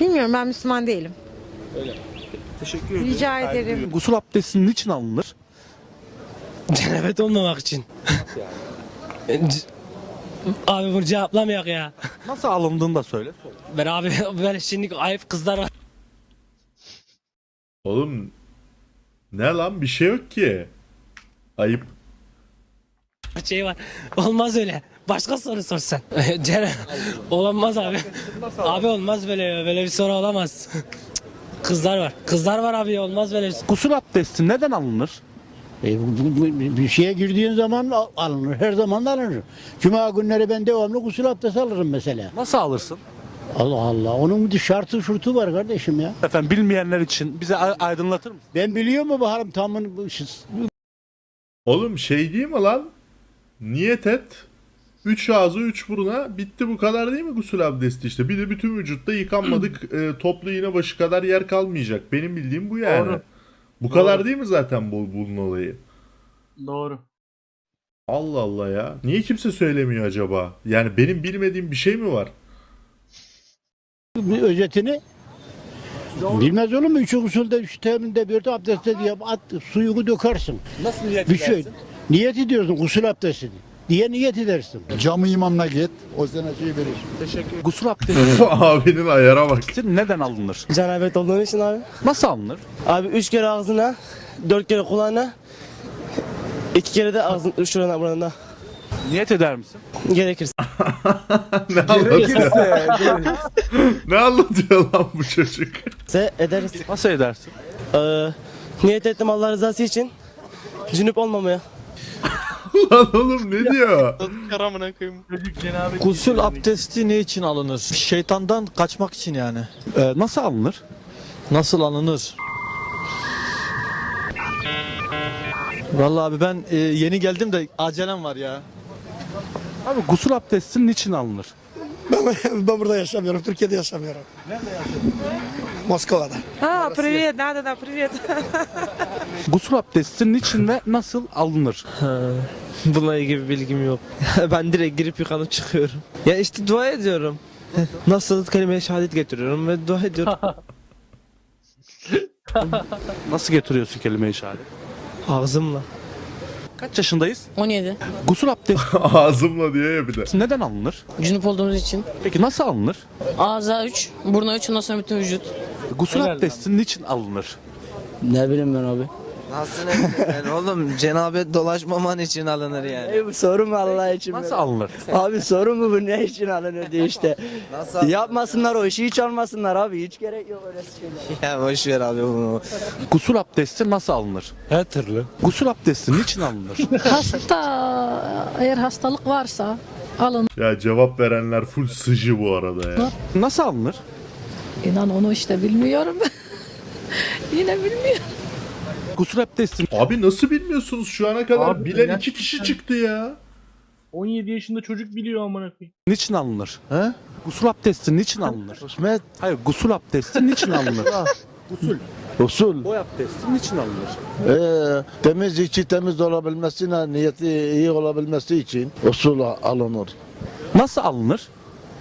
Bilmiyorum ben Müslüman değilim. Teşekkür Rica ederim. Gusül abdesti niçin alınır? Cenabet olmamak için. C- abi bunu cevaplamayak ya. Nasıl alındığını da söyle. Ben abi böyle şimdi ayıp kızlar var. Oğlum ne lan bir şey yok ki. Ayıp. Şey var. Olmaz öyle. Başka soru sor sen. Ceren. Olamaz abi. Abi olmaz böyle böyle bir soru olamaz. Kızlar var. Kızlar var abi olmaz böyle Gusül abdesti neden alınır? E, bu- bu- bu- bir şeye girdiğin zaman al- alınır. Her zaman da alınır. Cuma günleri ben devamlı gusül abdesti alırım mesela. Nasıl alırsın? Allah Allah. Onun bir şartı şurtu var kardeşim ya. Efendim bilmeyenler için bize ay- aydınlatır mısın? Ben biliyor mu Baharım tamın bu Oğlum şey değil mi lan? Niyet et. Üç ağzı üç buruna bitti bu kadar değil mi gusül abdesti işte. Bir de bütün vücutta yıkanmadık e, toplu iğne başı kadar yer kalmayacak. Benim bildiğim bu yani. Doğru. Bu kadar değil mi zaten bu bunun olayı? Doğru. Allah Allah ya. Niye kimse söylemiyor acaba? Yani benim bilmediğim bir şey mi var? bir özetini Bilmez olur mu? Üç usulde, üç teminde bir de abdestte diye at, suyunu dökersin. Nasıl niyet Bir şey. Niyet ediyorsun gusül abdesti diye niyet edersin. Camı imamına git. O sana şey verir. Gusül abdesti Abinin ayara bak. neden alınır? Cenabet olduğun için abi. Nasıl alınır? Abi üç kere ağzına, dört kere kulağına, iki kere de ağzın şurana burana. Niyet eder misin? Gerekirse. ne anlatıyor? ne anlatıyor lan bu çocuk? ederiz. Nasıl edersin? Ee, niyet ettim Allah rızası için. Cünüp olmamaya. lan oğlum ne diyor? Çocuk cenabet Gusül abdesti ne için alınır? Şeytandan kaçmak için yani. Ee, nasıl alınır? Nasıl alınır? Vallahi abi ben e, yeni geldim de acelem var ya. Abi gusül abdesti niçin alınır? Ben burada yaşamıyorum. Türkiye'de yaşamıyorum. Nerede yaşıyorsun? Moskova'da. Ha, привет, да, да, да, привет. Gusül abdesti niçin ve nasıl alınır? Bununla ilgili bir bilgim yok. ben direkt girip yıkanıp çıkıyorum. Ya işte dua ediyorum. Nasıl kelime-i şehadet getiriyorum ve dua ediyorum. Nasıl getiriyorsun kelime-i şehadet? Ağzımla. Kaç yaşındayız? 17. Gusül abdesti Ağzımla diyor ya bir de. neden alınır? Cünüp olduğumuz için. Peki nasıl alınır? Ağza 3, buruna 3, ondan sonra bütün vücut. Gusül abdesti niçin alınır? Ne bileyim ben abi. Nasıl yani oğlum cenabet dolaşmaman için alınır yani. bu soru mu Allah için? Nasıl alınır? Abi soru mu bu ne için alınır diye işte. Nasıl Yapmasınlar o işi hiç almasınlar abi. Hiç gerek yok öyle şeyler. Ya boş ver abi bunu. Gusül abdesti nasıl alınır? Her türlü. Gusül abdesti niçin alınır? Hasta, eğer hastalık varsa alın. Ya cevap verenler full sıcı bu arada ya. Nasıl alınır? İnan onu işte bilmiyorum. Yine bilmiyorum. Gusül abdesti Abi nasıl bilmiyorsunuz şu ana kadar Abi, bilen iki kişi çıktı ya. 17 yaşında çocuk biliyor amına koyayım. niçin alınır? He? Gusül abdesti niçin alınır? İsmet. Hayır, gusül abdesti niçin alınır? Usul. Boy abdesti niçin alınır? Ee, temiz içi temiz olabilmesine, niyeti iyi olabilmesi için usul alınır. Nasıl alınır?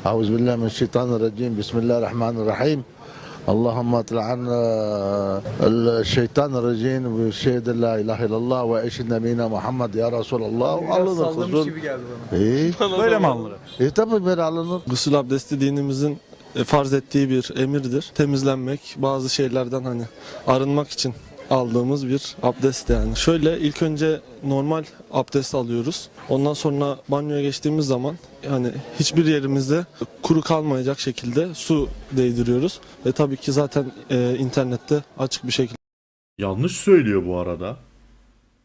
Euzubillahimineşşeytanirracim. Bismillahirrahmanirrahim. اللهم اطلع عنا الشيطان الرجيم وشهد لا اله الا الله واشهد نبينا محمد ya Resulallah. Alınır huzur. İyi. Böyle mi alınır? E tabi böyle alınır. Gusül abdesti dinimizin e, farz ettiği bir emirdir. Temizlenmek, bazı şeylerden hani arınmak için aldığımız bir abdest yani. Şöyle ilk önce normal abdest alıyoruz. Ondan sonra banyoya geçtiğimiz zaman yani hiçbir yerimizde kuru kalmayacak şekilde su değdiriyoruz. Ve tabii ki zaten e, internette açık bir şekilde Yanlış söylüyor bu arada.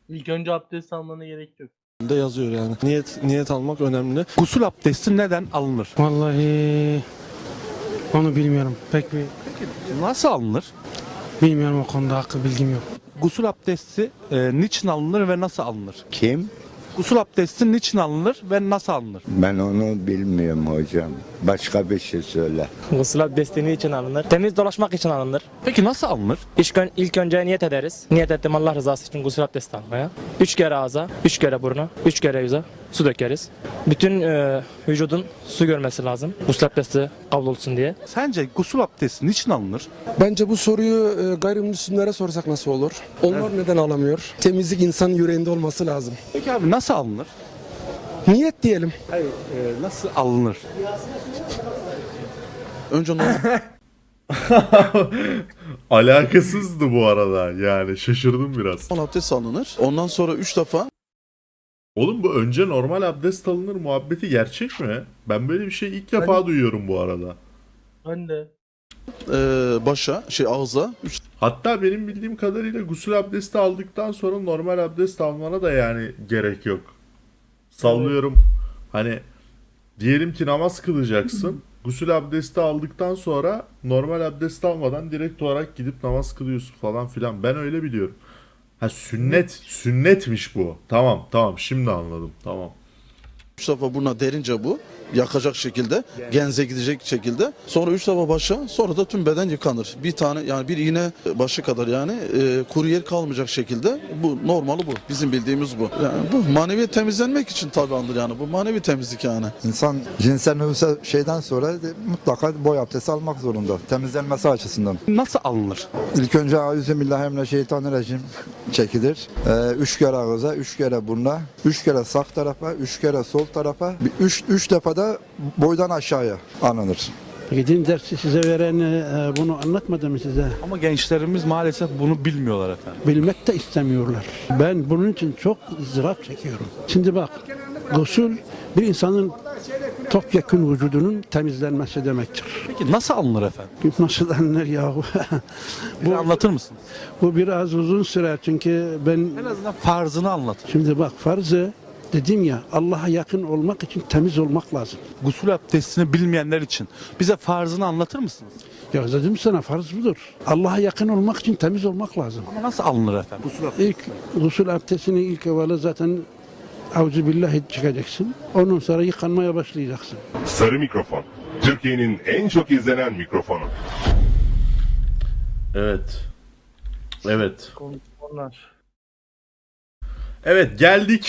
İlk önce abdest almana gerek yok. yazıyor yani. Niyet niyet almak önemli. Gusül abdesti neden alınır? Vallahi onu bilmiyorum. Pek bir Nasıl alınır? Bilmiyorum o konuda hakkı bilgim yok. Gusül abdesti e, niçin alınır ve nasıl alınır? Kim? Gusül abdesti niçin alınır ve nasıl alınır? Ben onu bilmiyorum hocam. Başka bir şey söyle. Gusül abdesti için alınır? Temiz dolaşmak için alınır. Peki nasıl alınır? İlk, ön- ilk önce niyet ederiz. Niyet ettim Allah rızası için gusül abdesti almaya. Üç kere ağza, üç kere buruna, üç kere yüze. Su dökeriz. Bütün e, vücudun su görmesi lazım. Gusül abdesti kabul olsun diye. Sence gusül abdesti niçin alınır? Bence bu soruyu e, gayrimüslimlere sorsak nasıl olur? Onlar neden alamıyor? Temizlik insanın yüreğinde olması lazım. Peki abi nasıl alınır? Niyet diyelim. Hayır, e, nasıl alınır? Önce normal Alakasızdı bu arada yani şaşırdım biraz. abdest alınır. Ondan sonra 3 defa Oğlum bu önce normal abdest alınır muhabbeti gerçek mi? Ben böyle bir şey ilk defa duyuyorum bu arada. Ben de. e, başa, şey ağza 3 Hatta benim bildiğim kadarıyla gusül abdesti aldıktan sonra normal abdest almana da yani gerek yok. Sallıyorum hani diyelim ki namaz kılacaksın. Gusül abdesti aldıktan sonra normal abdest almadan direkt olarak gidip namaz kılıyorsun falan filan. Ben öyle biliyorum. Ha sünnet, sünnetmiş bu. Tamam tamam şimdi anladım. Tamam. Üç defa buna derince bu yakacak şekilde, genze gidecek şekilde. Sonra 3 defa başa, sonra da tüm beden yıkanır. Bir tane yani bir iğne başı kadar yani e, kuru yer kalmayacak şekilde. Bu normali bu. Bizim bildiğimiz bu. Yani bu manevi temizlenmek için tabi alınır yani. Bu manevi temizlik yani. İnsan cinsel nüfusa şeyden sonra mutlaka boy abdesti almak zorunda. Temizlenmesi açısından. Nasıl alınır? İlk önce Euzubillahimineşşeytanirracim çekilir. Ee, üç kere ağza, üç kere buruna, üç kere sağ tarafa, üç kere sol tarafa, bir üç, üç defa da boydan aşağıya alınır. Gidin dersi size veren e, bunu anlatmadı mı size? Ama gençlerimiz maalesef bunu bilmiyorlar efendim. Bilmek de istemiyorlar. Ben bunun için çok ızdırap çekiyorum. Şimdi bak, gusül bir insanın topyekun vücudunun temizlenmesi demektir. Peki nasıl alınır efendim? Nasıl anlar yahu? Bir anlatır mısınız? Bu biraz uzun sürer çünkü ben En azından farzını anlatın. şimdi bak farzı dedim ya Allah'a yakın olmak için temiz olmak lazım. Gusül abdestini bilmeyenler için bize farzını anlatır mısınız? Ya dedim sana farz budur. Allah'a yakın olmak için temiz olmak lazım. Ama nasıl alınır efendim? Gusül abdesti. İlk gusül abdestini ilk evvela zaten Auzu billahi çıkacaksın. Ondan sonra yıkanmaya başlayacaksın. Sarı Mikrofon. Türkiye'nin en çok izlenen mikrofonu. Evet. Evet. Konuşmalar. Evet geldik